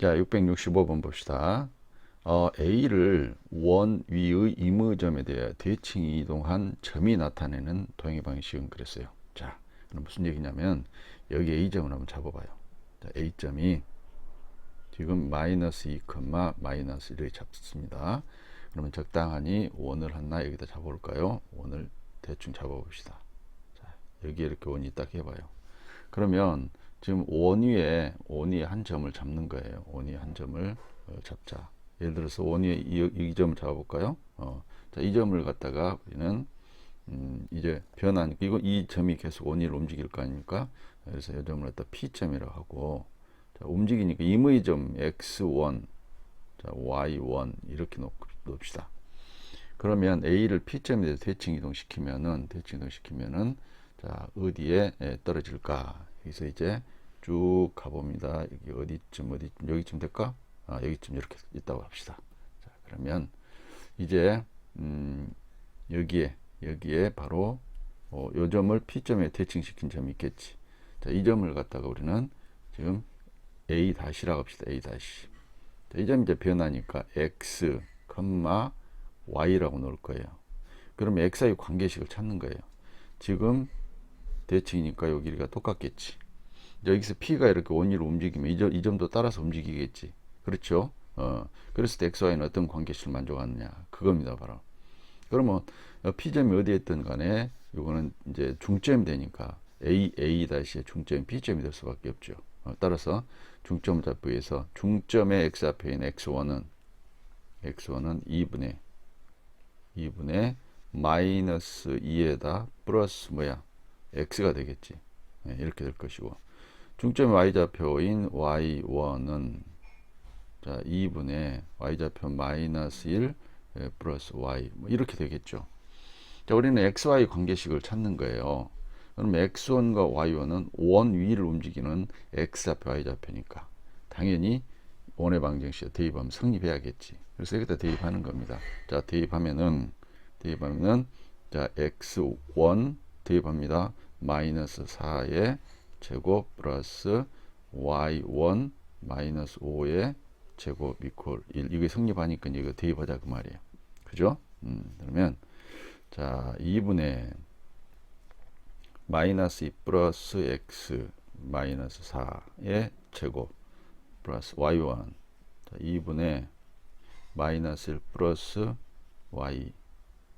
자, 665번 봅시다. 어, A를 원 위의 임의점에 대해 대칭 이동한 점이 나타내는 도형의 방식은 그랬어요. 자, 그럼 무슨 얘기냐면 여기 A점을 한번 잡아봐요. 자, A점이 지금 마이너스 2, 마이너스 1을 잡습니다. 그러면 적당하니 원을 하나 여기다 잡아볼까요? 원을 대충 잡아봅시다. 자, 여기에 이렇게 원이 딱 해봐요. 그러면 지금 원 위에 원 위에 한 점을 잡는 거예요. 원 위에 한 점을 어, 잡자. 예를 들어서 원 위에 이, 이 점을 잡아볼까요? 어, 자, 이 점을 갖다가 우리는 음, 이제 변한 이거 이 점이 계속 원 위를 움직일 거 아닙니까? 그래서 이 점을 갖다 P점이라고 하고 자, 움직이니까 임의 점 x1, 자, y1 이렇게 놓, 놓읍시다. 그러면 A를 P점에 대해서 대칭 이동시키면은 대칭 이동시키면은 자 어디에 예, 떨어질까? 여기서 이제 쭉 가봅니다. 여기 어디쯤 어디쯤 여기쯤 될까? 아, 여기쯤 이렇게 있다고 합시다. 자 그러면 이제 음, 여기에 여기에 바로 어, 요 점을 P점에 대칭시킨 점이 있겠지. 자, 이 점을 갖다가 우리는 지금 A 다시라고 합시다. A 다시. 자, 이 점이 이제 변하니까 x, y라고 놓을 거예요. 그러면 x의 관계식을 찾는 거예요. 지금 대칭이니까 여기가 똑같겠지. 여기서 p가 이렇게 원위로 움직이면 이, 점, 이 점도 따라서 움직이겠지. 그렇죠? 어, 때 xy는 어떤 관계식을 만족하느냐. 그겁니다, 바로. 그러면 p점이 어디에 있든 간에 이거는 이제 중점이 되니까 a, a 다시의 중점이 b점이 될 수밖에 없죠. 어, 따라서 중점을 잡기 위해서 중점의 x 앞에 있는 x1은 x1은 2분의 2분의 마이너스 2에다 플러스 뭐야 x가 되겠지. 네, 이렇게 될 것이고. 중점의 y좌표인 y1은 자 2분의 y좌표 마이너스 1 예, 플러스 y. 뭐 이렇게 되겠죠. 자 우리는 xy 관계식을 찾는 거예요. 그럼 x1과 y1은 원 위를 움직이는 x좌표 y좌표니까. 당연히 원의 방정식 대입하면 성립해야겠지. 그래서 여기다 대입하는 겁니다. 자 대입하면은 대입하면은 자 x1 대입합니다 마이너스 4의 제곱 플러스 y1 마이너스 5의 제곱 이퀄 1 이게 성립하니까 이거 대입하자 그 말이에요. 그죠? 음, 그러면 자 2분의 마이너스 2 플러스 x 마이너스 4의 제곱 플러스 y1 자, 2분의 마이너스 1 플러스 y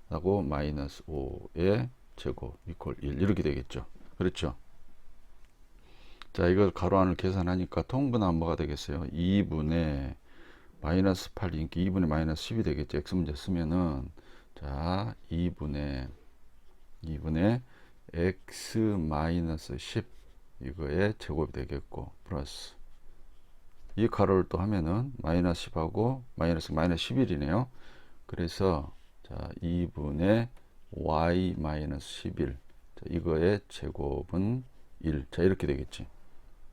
하고 마이너스 5의 제곱 이퀄 1 이렇게 되겠죠. 그렇죠? 자 이걸 가로 안을 계산하니까 통분하면 뭐가 되겠어요. 2분의 마이너스 8이니까 2분의 마이너스 10이 되겠죠. X 문제 쓰면은. 자 2분의 2분의 x 마이너스 10 이거의 제곱이 되겠고 플러스. 이 가로를 또 하면은 마이너스 10하고 마이너스 마이너스 11이네요. 그래서 자 2분의 y 마이너스 11 자, 이거의 제곱은 1. 자 이렇게 되겠지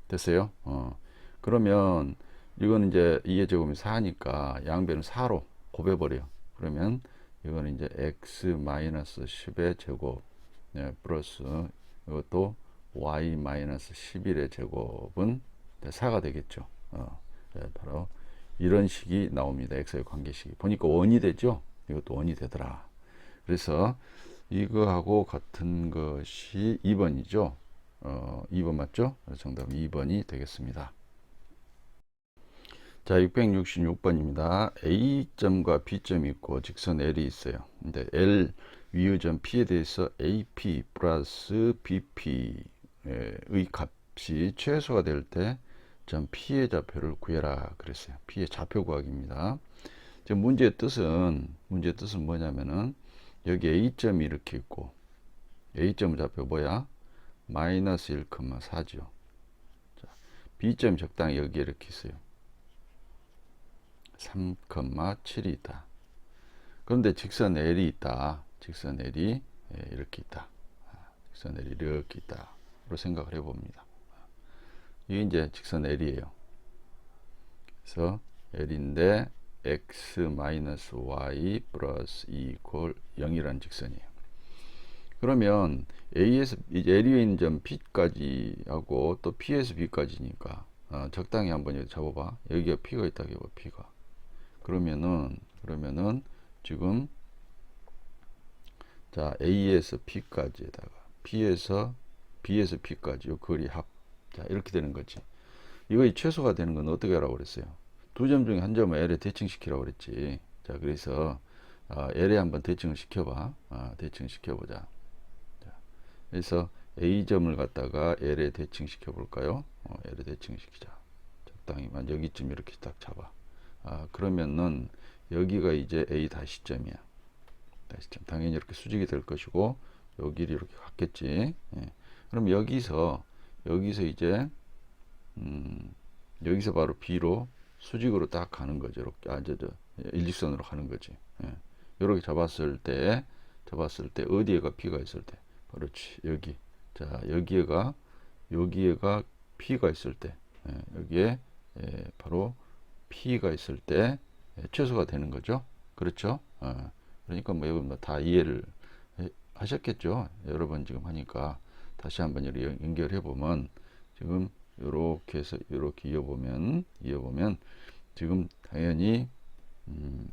됐어요 어 그러면 이거는 이제 2의 제곱이 4니까 양변을 4로 곱해버려 그러면 이거는 이제 x 마이너스 10의 제곱 네, 플러스 이것도 y 마이너스 11의 제곱은 4가 되겠죠. 어, 네, 바로 이런 식이 나옵니다. x의 관계식이. 보니까 원이 되죠. 이것도 원이 되더라. 그래서 이거하고 같은 것이 2번이죠. 어, 2번 맞죠? 정답은 2번이 되겠습니다. 자, 666번입니다. A점과 B점이 있고 직선 L이 있어요. 근데 L 위의점 P에 대해서 AP 플러스 BP의 값이 최소가 될 때 점 P의 좌표를 구해라 그랬어요. P의 좌표 구하기입니다. 지금 문제의 뜻은 문제의 뜻은 뭐냐면은 여기 A점이 이렇게 있고 A점 좌표 뭐야? 마이너스 1,4죠. 자, B점 적당히 여기 이렇게 있어요. 3,7이 있다. 그런데 직선 L이 있다. 직선 L이 예, 이렇게 있다. 아, 직선 L이 이렇게 있다. 로 생각을 해봅니다. 이게 이제 직선 L이에요. 그래서 L인데 x 마이너스 y 플러스 2 이퀄 0이라는 직선이에요. 그러면 A에서 L이 있는 점 P까지 하고 또 P에서 B까지니까 어, 적당히 한번 여기 잡아봐. 여기가 P가 있다, 여기 P가. 그러면은, 그러면은, 지금, 자, A에서 P까지에다가, P에서, B에서 P까지, 요 거리 합. 자, 이렇게 되는 거지. 이거 이 최소가 되는 건 어떻게 하라고 그랬어요? 두 점 중에 한 점을 L에 대칭시키라고 그랬지. 자, 그래서, 아, L에 한번 대칭을 시켜봐. 아, 대칭 시켜보자. 자, 그래서 A점을 갖다가 L에 대칭시켜 볼까요? 어, L에 대칭시키자. 적당히만 여기쯤 이렇게 딱 잡아. 아, 그러면은 여기가 이제 A 다시점이야. 다시점. 당연히 이렇게 수직이 될 것이고 요 길이 이렇게 같겠지. 예. 그럼 여기서 여기서 이제 음, 여기서 바로 B로 수직으로 딱 가는 거죠. 이렇게 아, 저, 저, 일직선으로 가는 거지. 예. 이렇게 잡았을 때 잡았을 때 어디에가 B가 있을 때? 그렇지 여기. 자 여기에가 여기에가 P가 있을 때. 예, 여기에 예, 바로 P가 있을 때 예, 최소가 되는 거죠. 그렇죠? 어, 그러니까 뭐 여러분 다 이해를 해- 하셨겠죠? 여러 번 지금 하니까 다시 한번 연결해 보면 지금 이렇게 해서 이렇게 이어보면 이어보면 지금 당연히 음,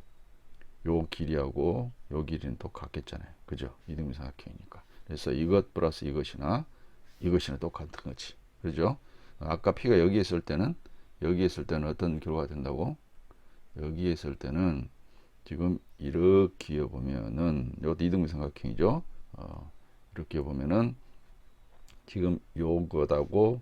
요 길이하고 요 길이는 똑같겠잖아요. 그죠? 이등분 삼각형이니까. 그래서 이것 플러스 이것이나 이것이나 똑같은 거지. 그죠? 아까 P가 여기 있을 때는 여기 있을 때는 어떤 결과가 된다고? 여기 있을 때는 지금 이렇게 보면은 이것도 이등분 삼각형이죠. 어, 이렇게 보면은 지금 요것하고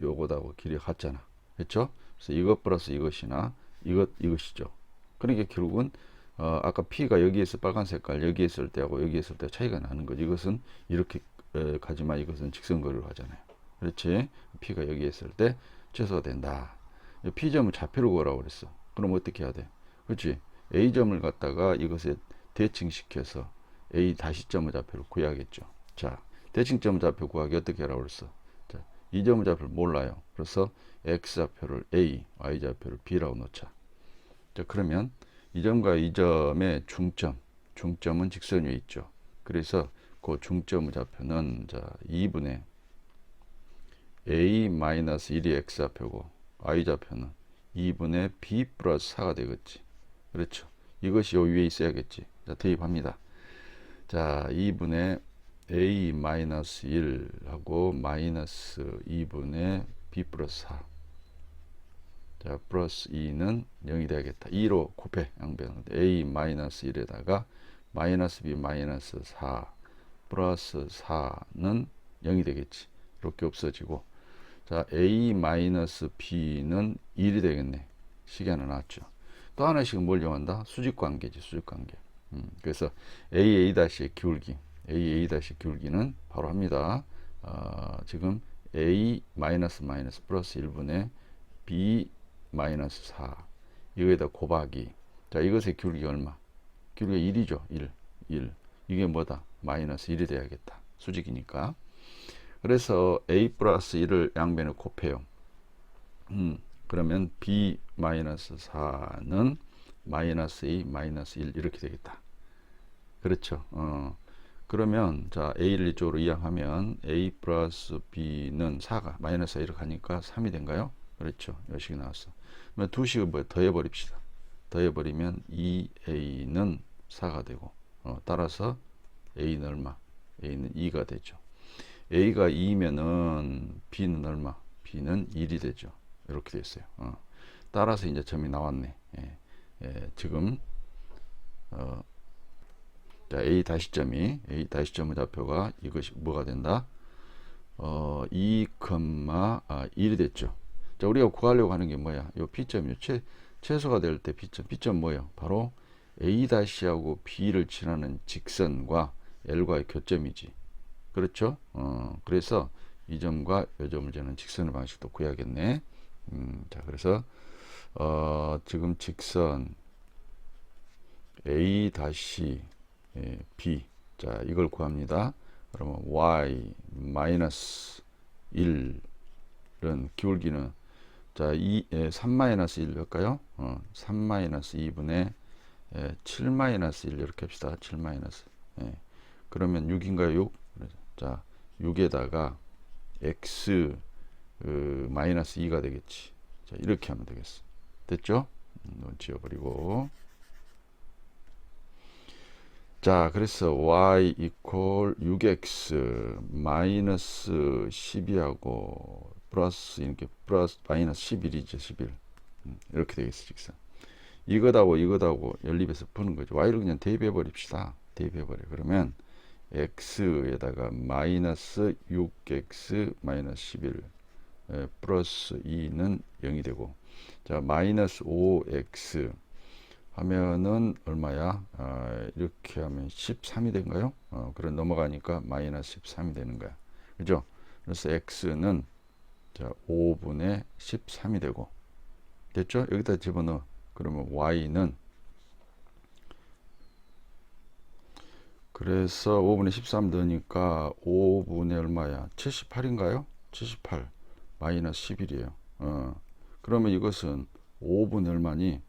요것하고 길이 같잖아. 그렇죠? 그래서 이것 플러스 이것이나 이것 이것이죠. 그러니까 결국은 어, 아까 P가 여기에서 빨간 색깔 여기 있을 때하고 여기 있을 때 차이가 나는 거지. 이것은 이렇게 에, 가지만 이것은 직선거리로 가잖아요. 그렇지? P가 여기 있을 때 최소가 된다. 이 P점을 좌표로 구하라고 그랬어. 그럼 어떻게 해야 돼? 그렇지? A점을 갖다가 이것에 대칭시켜서 A 다시점을 좌표로 구해야겠죠. 자, 대칭점 좌표 구하기 어떻게 하라고 그랬어? 자, 이 점의 좌표를 몰라요. 그래서 X 좌표를 A, Y 좌표를 B라고 놓자. 자, 그러면 이 점과 이 점의 중점, 중점은 직선 위에 있죠. 그래서 그 중점의 좌표는 자 2분의 a-1이 x 좌표고 y 좌표는 2분의 b 플러스 4가 되겠지. 그렇죠. 이것이 요 위에 있어야겠지. 자, 대입합니다. 자, 2분의 a-1하고 마이너스 2분의 b 플러스 4. 자, 플러스 2는 0이 되겠다. 2로 곱해, 양변. a 마이너스 1에다가 마이너스 b 마이너스 4 플러스 4는 0이 되겠지. 이렇게 없어지고. 자, a 마이너스 b는 1이 되겠네. 식이 하나 나왔죠. 또 하나씩은 뭘 이용한다? 수직 관계지, 수직 관계. 음, 그래서 AA 다시의 기울기, AA 다시 기울기는 바로 합니다. 어, 지금 A 마이너스 마이너스 플러스 1분의 B 마이너스 4 이거에다 곱하기. 자 이것의 기울기 얼마? 기울기가 1이죠 1 1 이게 뭐다? 마이너스 1이 돼야겠다. 수직이니까. 그래서 a 플러스 1을 양변에 곱해요. 음, 그러면 b 마이너스 4는 마이너스 2 마이너스 1 이렇게 되겠다. 그렇죠? 어, 그러면 자 a를 이쪽으로 이항하면 a 플러스 b는 4가 마이너스 1을 가니까 3이 된가요 그렇죠 여식이 나왔어 그러면 두 식을 뭐 더해버립시다. 더해버리면 2a는 4가 되고 어, 따라서 a는 얼마? a는 2가 되죠. a가 2면은 b는 얼마? b는 1이 되죠. 이렇게 됐어요. 어. 따라서 이제 점이 나왔네. 예, 예, 지금 어, 자, a 다시점이 a 다시점의 좌표가 이것이 뭐가 된다? 어, 2, 아, 1이 됐죠. 자, 우리가 구하려고 하는 게 뭐야? 요 P점이요. 최, 최소가 될 때 P점. P점 뭐예요? 바로 A-하고 B를 지나는 직선과 L과의 교점이지. 그렇죠? 어, 그래서 이 점과 이 점을 재는 직선의 방식도 구해야겠네. 음, 자, 그래서, 어, 지금 직선 A 다시 예, B. 자, 이걸 구합니다. 그러면 Y 마이너스 1은 기울기는 자, 2, 예, 3 마이너스 1 할까요? 어, 3 마이너스 2분의 예, 7 마이너스 1 이렇게 합시다. 7 마이너스. 예. 그러면 6인가요? 6? 자, 6에다가 x 그 마이너스 2가 되겠지. 자, 이렇게 하면 되겠어. 됐죠? 음, 지워버리고. 자, 그래서 y equal 6x 마이너스 12하고 플러스 이렇게 플러스 마이너스 11이죠, 11. 음, 이렇게 되겠어, 직선. 이거다고 이거다고 연립해서 푸는 거죠. y를 그냥 대입해 버립시다. 대입해 버려. 그러면 x에다가 마이너스 6x 마이너스 11 에, 플러스 2는 0이 되고 자 마이너스 5x 하면은 얼마야? 아, 이렇게 하면 13이 된가요? 어, 그래 넘어가니까 마이너스 13이 되는 거야. 그죠? 그래서 x는 자 5분의 13이 되고 됐죠? 여기다 집어넣어. 그러면 y는 그래서 5분의 13 넣으니까 5분의 얼마야? 78인가요? 78 마이너스 11이에요. 어. 그러면 이것은 5분의 얼마니?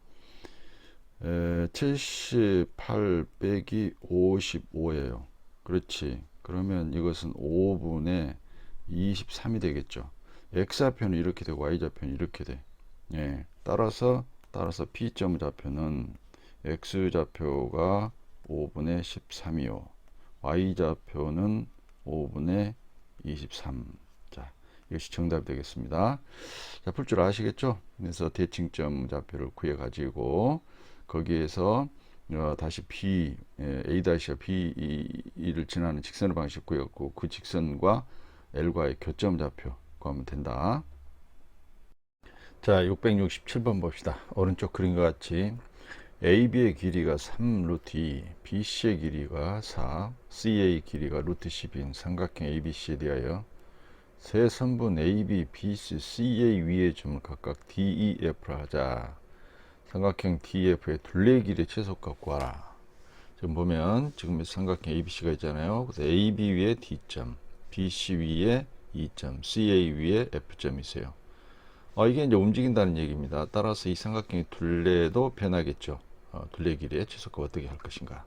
에, 78 빼기 55예요. 그렇지. 그러면 이것은 5분의 23이 되겠죠. x좌표는 이렇게 되고 y좌표는 이렇게 돼. 예. 따라서 따라서 P점 좌표는 X좌표가 5분의 13이요. Y좌표는 5분의 23. 자, 이것이 정답이 되겠습니다. 자, 풀 줄 아시겠죠? 그래서 대칭점 좌표를 구해 가지고 거기에서 어, 다시 B, 에, A-와 B를 지나는 직선의 방식 구했고 그 직선과 L과의 교점 좌표 구하면 된다. 자, 667번 봅시다. 오른쪽 그림과 같이 AB의 길이가 3 루트 2, BC의 길이가 4, CA의 길이가 루트 10인 삼각형 ABC에 대하여 세 선분 AB, BC, CA 위의 점을 각각 DEF를 하자. 삼각형 DF의 둘레의 길이 최소값 구하라. 지금 보면 지금 삼각형 ABC가 있잖아요. 그래서 AB 위에 D점, BC 위에 E점, CA 위에 F점이 있어요. 어, 이게 이제 움직인다는 얘기입니다. 따라서 이 삼각형의 둘레도 변하겠죠. 어, 둘레 길이의 최소값 어떻게 할 것인가.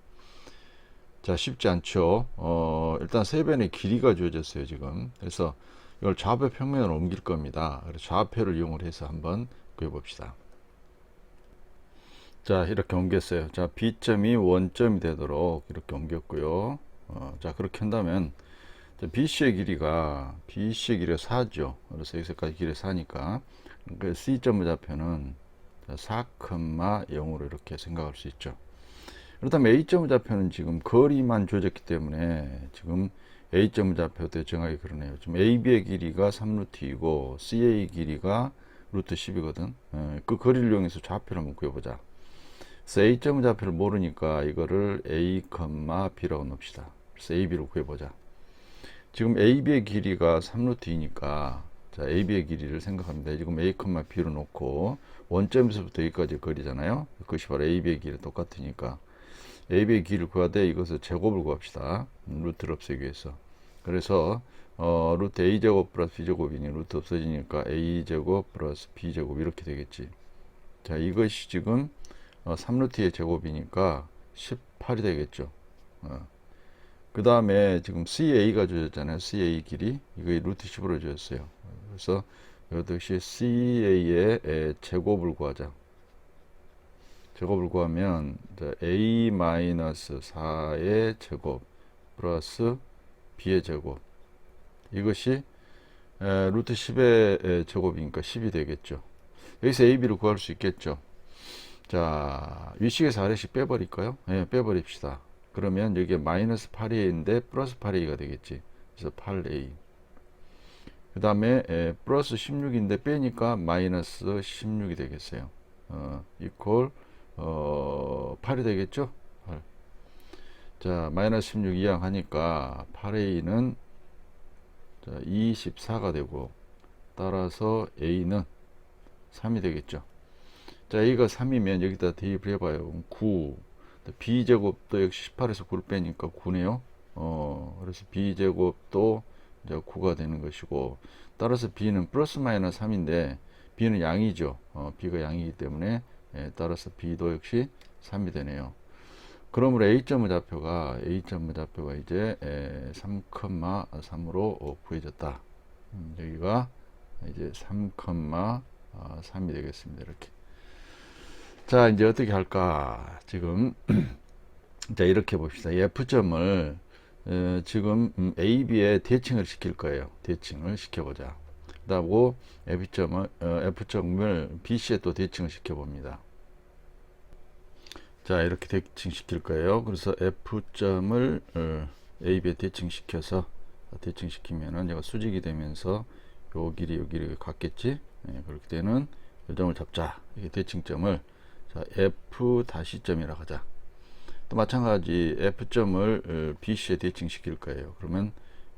자, 쉽지 않죠. 어, 일단 세 변의 길이가 주어졌어요, 지금. 그래서 이걸 좌표 평면으로 옮길 겁니다. 그래서 좌표를 이용을 해서 한번 구해봅시다. 자, 이렇게 옮겼어요. 자, B점이 원점이 되도록 이렇게 옮겼고요. 어, 자, 그렇게 한다면 BC의 길이가 BC의 길이가 4죠. 그래서 여기서까지 길이 4니까 그 C점 좌표는 4,0으로 이렇게 생각할 수 있죠. 그렇다면 A점 좌표는 지금 거리만 줘졌기 때문에 지금 A점 좌표도 정하기 그러네요. 지금 AB의 길이가 3루트이고 CA 길이가 루트 10이거든. 그 거리를 이용해서 좌표를 구해보자. 그래서 A점 좌표를 모르니까 이거를 A, B라고 넣읍시다. 그래서 AB를 구해보자. 지금 AB의 길이가 3루트이니까 자, AB의 길이를 생각합니다. 지금 A, B로 놓고 원점에서부터 여기까지 거리잖아요. 그것이 바로 AB의 길이 똑같으니까 AB의 구해야 돼. 이것을 제곱을 구합시다. 음, 루트를 없애기 위해서. 그래서 어, 루트 A제곱 플러스 B제곱이니 루트 없어지니까 A제곱 플러스 B제곱 이렇게 되겠지. 자, 이것이 지금 어, 3루트의 제곱이니까 18이 되겠죠. 어. 그 다음에 지금 CA가 주어졌잖아요. CA 길이. 이거 루트 10으로 주었어요. 그래서 이것이 CA의 제곱을 구하자. 제곱을 구하면 A-4의 제곱 플러스 B의 제곱. 이것이 루트 10의 제곱이니까 10이 되겠죠. 여기서 AB를 구할 수 있겠죠. 자, 위식에서 아래식 빼버릴까요? 네, 빼버립시다. 그러면 여기에 마이너스 8a인데 플러스 8a가 되겠지. 그래서 8a. 그 다음에 플러스 16인데 빼니까 마이너스 16이 되겠어요. 어, 이퀄 어, 8이 되겠죠? 8. 자, 마이너스 16 이항 하니까 8a는 자, 24가 되고 따라서 a는 3이 되겠죠. 자, a가 3이면 여기다 대입을 해봐요. 9. b제곱도 역시 18에서 9를 빼니까 9네요. 어, 그래서 b제곱도 이제 9가 되는 것이고, 따라서 b는 플러스 마이너스 3인데, b는 양이죠. 어, b가 양이기 때문에, 예, 따라서 b도 역시 3이 되네요. 그러므로 a점의 좌표가, a점의 좌표가 이제 3,3으로 구해졌다. 음, 여기가 이제 3,3이 되겠습니다. 이렇게. 자, 이제 어떻게 할까? 지금 자, 이렇게 봅시다. 이 F점을 어, 지금 음, A, B에 대칭을 시킬 거예요. 대칭을 시켜보자. 그다음고 F점을 어, F점을 B, C에 또 대칭을 시켜봅니다. 자, 이렇게 대칭 시킬 거예요. 그래서 F점을 어, A, B에 대칭 시켜서 대칭 시키면은 얘가 수직이 되면서 요 길이 요 길이 같겠지? 예, 그렇게 되는 요 점을 잡자. 이게 대칭점을 자, F 다시 점이라고 하자. 또 마찬가지 F점을 어, BC에 대칭시킬 거예요. 그러면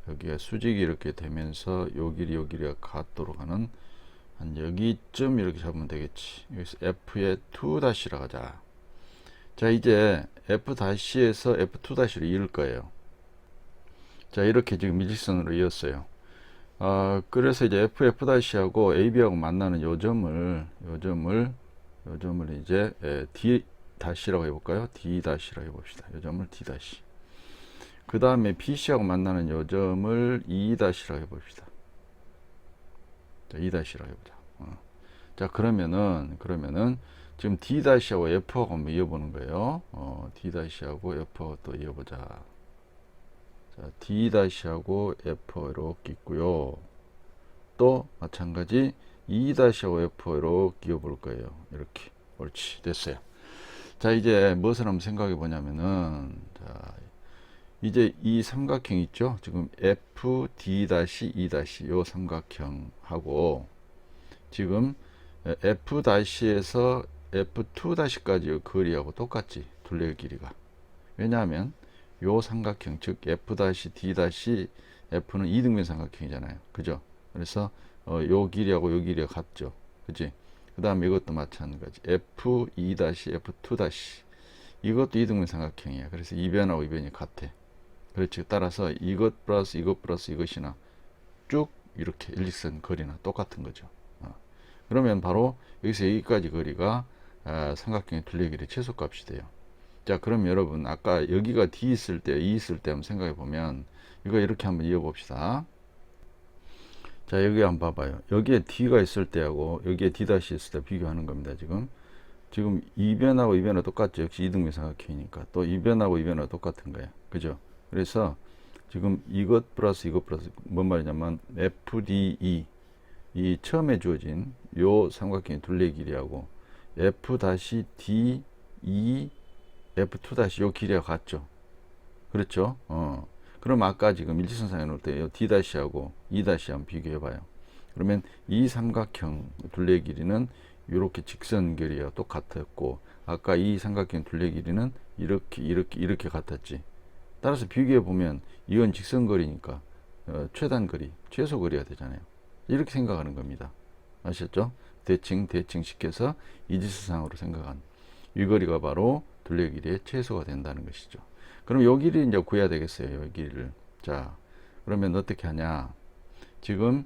여기가 수직이 이렇게 되면서 요 길이 요 길이가 같도록 하는 한 여기쯤 이렇게 잡으면 되겠지. 여기서 F에 2 다시라고 하자. 자, 이제 F 다시에서 F2 다시로 이을 거예요. 자, 이렇게 지금 일직선으로 이었어요. 아, 그래서 이제 F, F 다시하고 AB하고 만나는 요 점을, 요 점을, 요 점을 이제 에, D 다시라고 해볼까요? D 다시라고 해봅시다. 요 점을 D 다시. 그 다음에 BC하고 만나는 요 점을 E 다시라고 해봅시다. 자, E 다시라고 해보자. 어. 자, 그러면은, 그러면은, 지금 D 다시하고 F하고 한번 이어보는 거예요. 어, D 다시하고 F하고 또 이어보자. 자, D 다시하고 F 이렇게 있고요. 또 마찬가지 E 다시하고 F 이렇게 이어볼 거예요. 이렇게. 옳지. 됐어요. 자, 이제 무엇을 한번 생각해 보냐면은, 자, 이제 이 삼각형 있죠? 지금 F, D 다시, E 다시, 요 삼각형하고, 지금 F 다시에서 F2 다시까지 거리하고 똑같지. 둘레의 길이가. 왜냐하면, 요 삼각형, 즉, F 다시, D 다시, F는 이등변 삼각형이잖아요. 그죠? 그래서, 어, 요 길이하고 요 길이가 같죠. 그지? 그 다음에 이것도 마찬가지. F2 다시, F2 다시. 이것도 이등변 삼각형이야. 그래서 이변하고 이변이 같아. 그렇지. 따라서 이것 플러스 이것 플러스 이것이나 쭉 이렇게 일직선 거리나 똑같은 거죠. 어. 그러면 바로 여기서 여기까지 거리가 아, 삼각형의 둘레 길이 최소값이 돼요. 자, 그럼 여러분 아까 여기가 D 있을 때, E 있을 때 한번 생각해 보면 이거 이렇게 한번 이어 봅시다. 자, 여기 한번 봐봐요. 여기에 D가 있을 때하고 여기에 D 다시 있을 때 비교하는 겁니다. 지금 지금 이변하고 이변하고 똑같죠. 역시 이등변 삼각형이니까 또 이변하고 이변하고 똑같은 거예요. 그죠? 그래서 지금 이것 플러스 이것 플러스 뭔 말이냐면 FDE 이 처음에 주어진 요 삼각형의 둘레 길이하고 F 다시 D E F2 다시 요 길이가 같죠. 그렇죠? 어. 그럼 아까 지금 일직선상에 놓을 때 D 다시하고 E 한번 비교해 봐요. 그러면 이 삼각형 둘레 길이는 이렇게 직선 길이와 똑같았고 아까 이 삼각형 둘레 길이는 이렇게 이렇게 이렇게 같았지. 따라서 비교해 보면 이건 직선 거리니까 어, 최단 거리, 최소 거리가 되잖아요. 이렇게 생각하는 겁니다. 아셨죠? 대칭 대칭 시켜서 이지수상으로 생각한 이 거리가 바로 둘레 길이의 최소가 된다는 것이죠. 그럼 요 길이 이제 구해야 되겠어요. 요 길이를. 자, 그러면 어떻게 하냐? 지금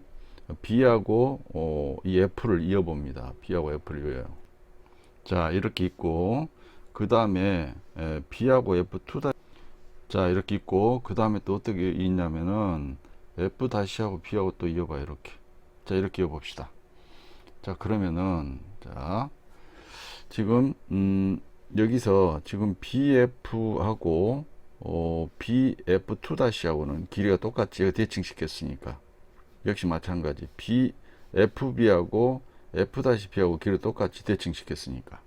B하고 어, 이 F를 이어봅니다. B하고 F를 이어요. 자, 이렇게 있고 그 다음에 B하고 F2 다 자, 이렇게 있고 그 다음에 또 어떻게 있냐면은 F 다시하고 B하고 또 이어봐 이렇게. 자, 이렇게 이어봅시다. 자, 그러면은 자, 지금 음, 여기서 지금 BF하고 어, BF2 다시하고는 길이가 똑같지. 대칭 시켰으니까. 역시 마찬가지. B, FB하고 길이 똑같이 대칭 시켰으니까.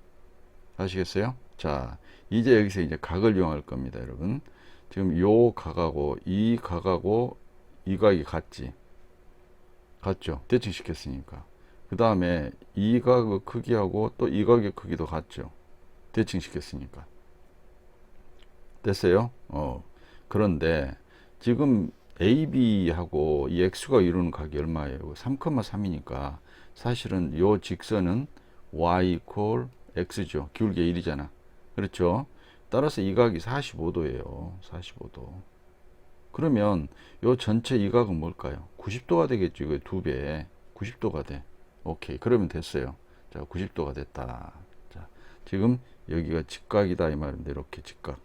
아시겠어요? 자, 이제 여기서 이제 각을 이용할 겁니다, 여러분. 지금 요 각하고 이 각하고 이 각이 같지. 같죠? 대칭 시켰으니까. 그 다음에 이 각의 크기하고 또 이 각의 크기도 같죠. 대칭 시켰으니까. 됐어요? 어. 그런데 지금 AB하고 이 X가 이루는 각이 얼마예요? 3,3이니까 사실은 요 직선은 Y X죠. 기울기 1이잖아. 그렇죠? 따라서 이 각이 45도예요. 45도. 그러면 요 전체 이 각은 뭘까요? 90도가 되겠죠. 이거 두 배. 90도가 돼. 오케이. 그러면 됐어요. 자, 90도가 됐다. 자, 지금 여기가 직각이다 이 말인데 이렇게 직각.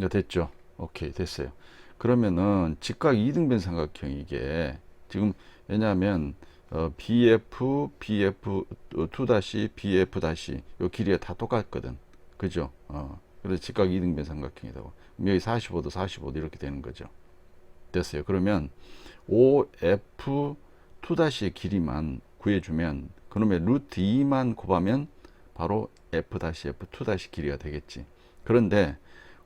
네, 됐죠. 오케이. 됐어요. 그러면은 직각 이등변 삼각형 이게 지금 왜냐하면 어, BF, BF 2 다시 BF 다시 요 길이가 다 똑같거든. 그죠? 어. 그래서 직각 이등변 삼각형이라고. 여기 45도, 45도 이렇게 되는 거죠. 됐어요. 그러면 OF 2 다시의 길이만 구해주면 그놈의 루트 2만 곱하면 바로 F 다시 F 2 다시 길이가 되겠지. 그런데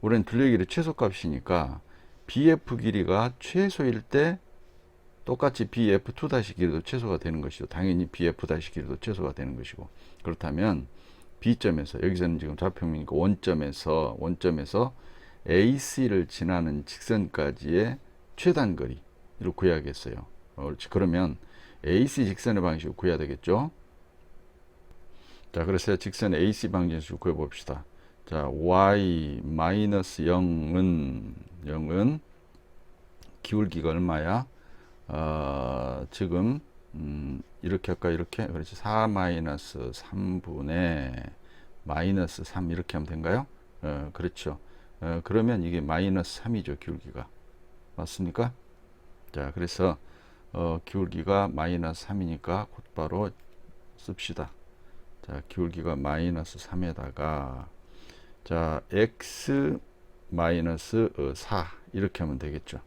우리는 둘레 길이 최소값이니까 BF 길이가 최소일 때 똑같이 BF2 다시 길이도 최소가 되는 것이고 당연히 BF 다시 길이도 최소가 되는 것이고 그렇다면 B점에서 여기서는 지금 좌평면이니까 원점에서 원점에서 AC를 지나는 직선까지의 최단 거리를 구해야겠어요. 어, 그렇지. 그러면 AC 직선의 방식으로 구해야 되겠죠. 자, 그래서 직선 AC 방식으로 구해 봅시다. 자, y 마이너스 0은 0은 기울기가 얼마야? 어, 지금 음, 이렇게 할까 이렇게 그렇지 4 마이너스 3분의 마이너스 3 이렇게 하면 된가요? 어, 그렇죠. 어, 그러면 이게 마이너스 3이죠 기울기가 맞습니까? 자 그래서 어, 기울기가 마이너스 3이니까 곧바로 씁시다. 자 기울기가 마이너스 3에다가 자 x 마이너스 4 이렇게 하면 되겠죠.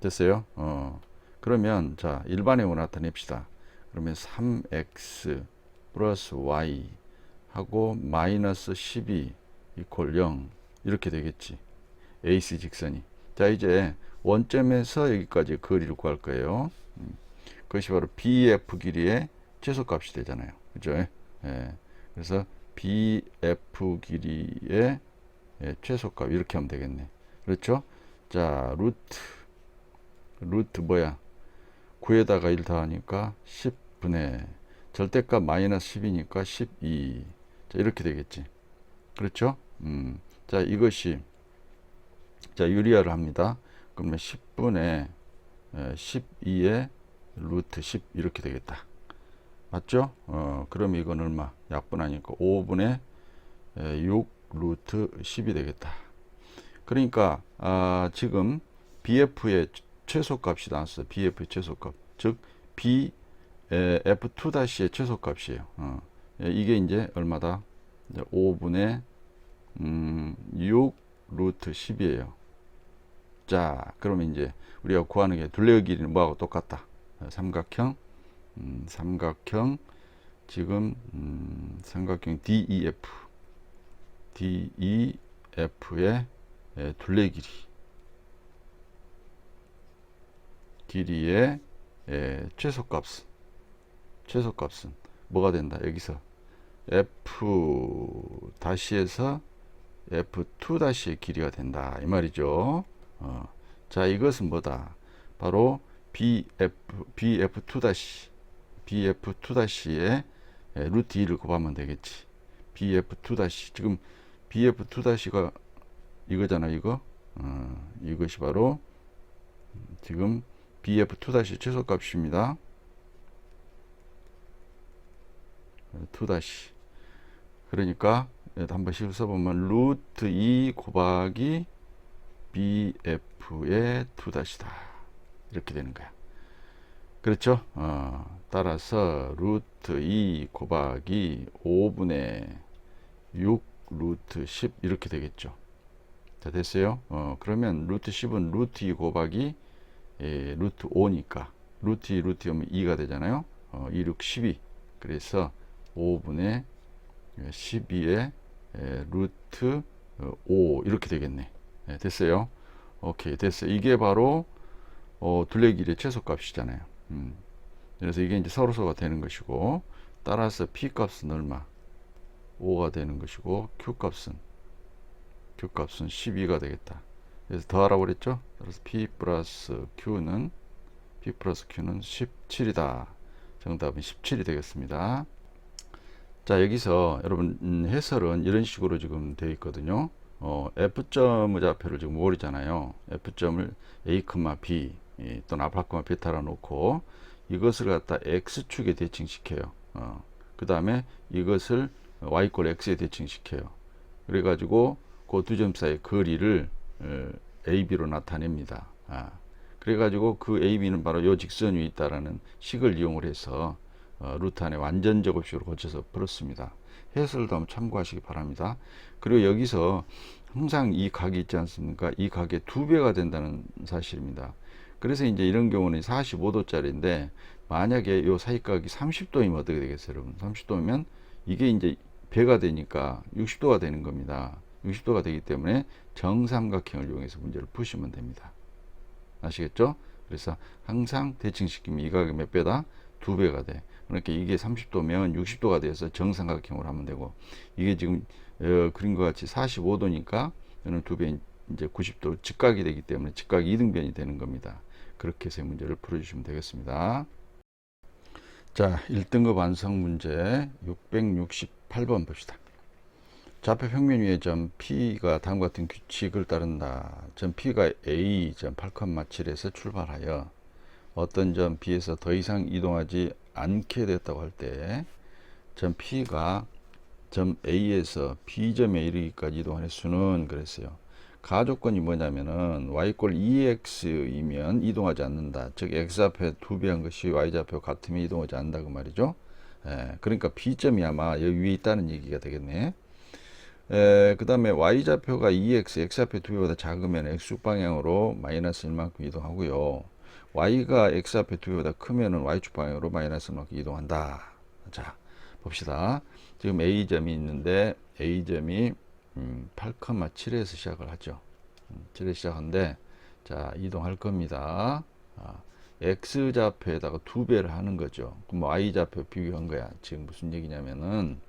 됐어요? 어. 그러면 자 일반형으로 나타냅시다. 그러면 3x 플러스 y 하고 마이너스 12 이퀄 0 이렇게 되겠지. AC 직선이. 자 이제 원점에서 여기까지 거리를 구할 거예요. 음. 그것이 바로 BF 길이의 최소값이 되잖아요. 그죠? 예. 그래서 BF 길이의 예, 최소값 이렇게 하면 되겠네. 그렇죠? 자 루트 루트 뭐야? 9에다가 1 더하니까 10분의 절대값 마이너스 10이니까 12. 자, 이렇게 되겠지. 그렇죠? 음. 자, 이것이 자, 유리화를 합니다. 그러면 10분의 12의 루트 10 이렇게 되겠다. 맞죠? 어, 그럼 이건 얼마? 약분하니까 5분의 6 루트 10이 되겠다. 그러니까 아, 지금 BF의 최소값이 나왔어요. BF의 최소값. 즉 B F2-의 최소값이에요. 어. 예, 이게 이제 얼마다? 이제 5분의 음, 6 루트 10이에요. 자, 그러면 이제 우리가 구하는 게 둘레의 길이는 뭐하고 똑같다. 어, 삼각형, 음, 삼각형, 지금 음, 삼각형 DEF, DEF의 예, 둘레 길이. 길이의 예, 최소값은 최소값은 뭐가 된다? 여기서. F 다시에서 f2 다시의 길이가 된다. 이 말이죠. 어, 자 이것은 뭐다? 바로 bf bf2 다시 bf2 다시의 예, 루트 2를 곱하면 되겠지. Bf2 다시 지금 bf2 다시가 이거잖아 이거? 어, 이것이 바로 지금 bf2 다시 최소값입니다. 2 다시 그러니까 한번 씩 써보면 루트 2 곱하기 bf의 2 다시다. 이렇게 되는 거야. 그렇죠? 어, 따라서 루트 2 곱하기 5분의 6 루트 10 이렇게 되겠죠. 자 됐어요? 어, 그러면 루트 10은 루트 2 곱하기 예, 루트 5니까 루트 2 루트 2면 2가 되잖아요. 어, 2, 6, 12 그래서 5분의 12의 예, 루트 5 어, 이렇게 되겠네. 예, 됐어요. 오케이 됐어요. 이게 바로 어, 둘레 길이의 최소값이잖아요. 음. 그래서 이게 이제 서로서가 되는 것이고 따라서 p 값은 얼마? 5가 되는 것이고 q 값은 q 값은 12가 되겠다. 그래서 더하라고 그랬죠. 그래서 P 플러스 Q는 P 플러스 Q는 17이다. 정답은 17이 되겠습니다. 자 여기서 여러분 음, 해설은 이런 식으로 지금 되어 있거든요. 어, F점 의 좌표를 지금 5이잖아요. F점을 A, B 또는 알파, 베타라 놓고 이것을 갖다 X축에 대칭시켜요. 어, 그 다음에 이것을 Y 꼴 X에 대칭시켜요. 그래가지고 그 두 점 사이의 거리를 AB로 나타냅니다. 아, 그래가지고 그 AB는 바로 요 직선 위에 있다라는 식을 이용을 해서 어, 루트 안에 완전 제곱식으로 고쳐서 풀었습니다. 해설도 한번 참고하시기 바랍니다. 그리고 여기서 항상 이 각이 있지 않습니까? 이 각의 두 배가 된다는 사실입니다. 그래서 이제 이런 경우는 45도짜리인데 만약에 요 사이각이 30도이면 어떻게 되겠어요, 여러분? 30도면 이게 이제 배가 되니까 60도가 되는 겁니다. 60도가 되기 때문에 정삼각형을 이용해서 문제를 푸시면 됩니다. 아시겠죠? 그래서 항상 대칭시키면 이 각이 몇 배다? 두 배가 돼. 그러니까 이게 30도면 60도가 돼서 정삼각형으로 하면 되고 이게 지금 어, 것 같이 45도니까 이는 두 배 이제 90도 직각이 되기 때문에 직각 이등변이 되는 겁니다. 그렇게 해서 문제를 풀어주시면 되겠습니다. 자, 1등급 완성 문제 668번 봅시다. 좌표 평면 위에 점 P가 다음과 같은 규칙을 따른다. 점 P가 A 점 8,7에서 출발하여 어떤 점 B에서 더 이상 이동하지 않게 됐다고 할 때 점 P가 점 A에서 B점에 이르기까지 이동하는 수는 그랬어요. 가조건이 뭐냐면은 y꼴 2x이면 이동하지 않는다. 즉 x 앞에 두 배한 것이 y 좌표 같으면 이동하지 않는다 그 말이죠. 예, 그러니까 B점이 아마 여기 위에 있다는 얘기가 되겠네. 에, 그 다음에 y좌표가 2x, x좌표 2배보다 작으면 x축 방향으로 마이너스 1만큼 이동하고요. y가 x좌표 2배보다 크면 은 y축 방향으로 마이너스 1만큼 이동한다. 자, 봅시다. 지금 a점이 있는데 a점이 음, 8,7에서 시작을 하죠. 음, 7에 시작하는데 자 이동할 겁니다. 아, x좌표에다가 두 배를 하는 거죠. 그럼 y좌표 비교한 거야. 지금 무슨 얘기냐면은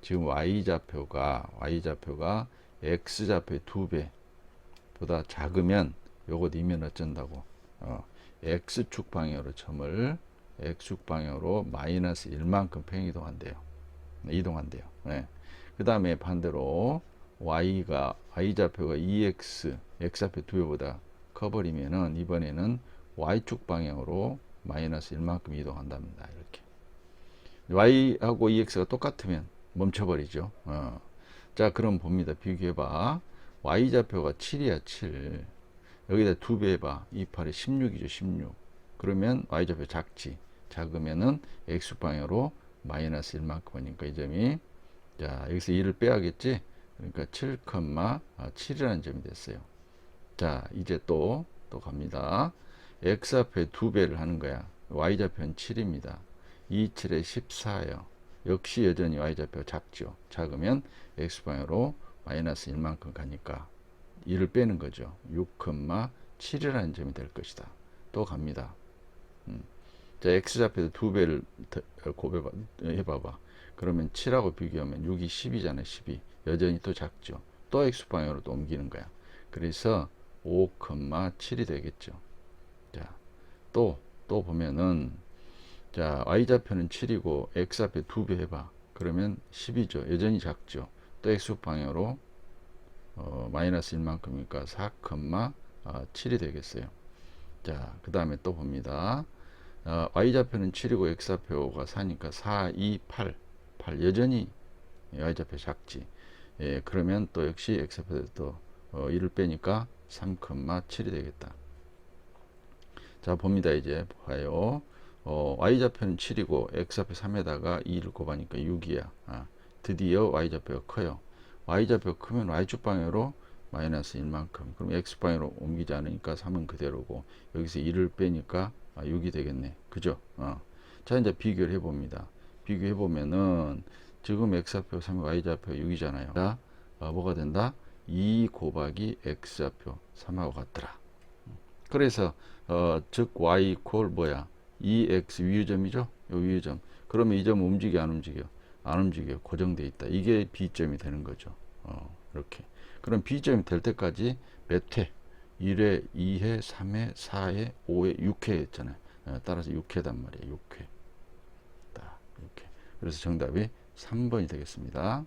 지금 y좌표가 y좌표가 x좌표의 두 배보다 작으면 요거 이면 어쩐다고 어, x축 방향으로 점을 x축 방향으로 마이너스 1만큼 평 이동한대요. 이동한대요. 네. 그 다음에 반대로 y가 y좌표가 2x x좌표 두 배보다 커버리면은 이번에는 y축 방향으로 마이너스 1만큼 이동한답니다. 이렇게 y하고 2x가 똑같으면 멈춰버리죠. 어. 자 그럼 봅니다. 비교해봐. y좌표가 7이야 7 여기다 두 배 해봐. 2, 8에 16이죠 16 그러면 y좌표 작지 작으면은 x 방향으로 마이너스 1만큼 하니까 이 점이 자 여기서 2를 빼야겠지 그러니까 7,7이라는 점이 됐어요. 자, 이제 또, 또 갑니다. x좌표에 두 배를 하는 거야. y좌표는 7입니다. 2, 7에 14예요. 역시 여전히 y좌표 작죠. 작으면 x방향으로 마이너스 1만큼 가니까 2를 빼는 거죠. 6,7이라는 점이 될 것이다. 또 갑니다. 음. 자, x좌표에 두 배를 고배 해봐봐. 그러면 7하고 비교하면 6이 10이잖아요. 12. 여전히 또 작죠. 또 x방향으로 또 옮기는 거야. 그래서 5,7이 되겠죠. 자, 또, 또 보면은, 자, y좌표는 7이고, x좌표 2배 해봐. 그러면 10이죠. 여전히 작죠. 또 x방향으로, 어, 마이너스 1만큼이니까 4,7이 되겠어요. 자, 그 다음에 또 봅니다. 어, y좌표는 7이고, x좌표가 4니까 4, 2, 8. 8. 여전히 y좌표 작지. 예, 그러면 또 역시 x좌표에 또 어, 1을 빼니까 3,7이 되겠다. 자, 봅니다. 이제 봐요. 어, y좌표는 7이고 x좌표 3에다가 2를 곱하니까 6이야. 아, 드디어 y좌표가 커요. y좌표 크면 y축 방향으로 마이너스 1만큼. 그럼 x방향으로 옮기지 않으니까 3은 그대로고 여기서 1을 빼니까 아, 6이 되겠네. 그죠? 어. 자, 이제 비교를 해봅니다. 비교해 보면은 지금 x좌표 3, y좌표 6이잖아요. 자, 어, 뭐가 된다? 2 곱하기 x좌표 3하고 같더라. 그래서 어, 즉 y 콜 뭐야? 2x 위유점이죠? 요 위유점. 그러면 이 점 움직여 안 움직여? 안 움직여. 고정돼 있다. 이게 B점이 되는 거죠. 어, 이렇게. 그럼 B점이 될 때까지 몇 회? 1회, 2회, 3회, 4회, 5회, 6회 했잖아요. 어, 따라서 6회단 말이에요. 6회. 딱, 6회. 그래서 정답이 3번이 되겠습니다.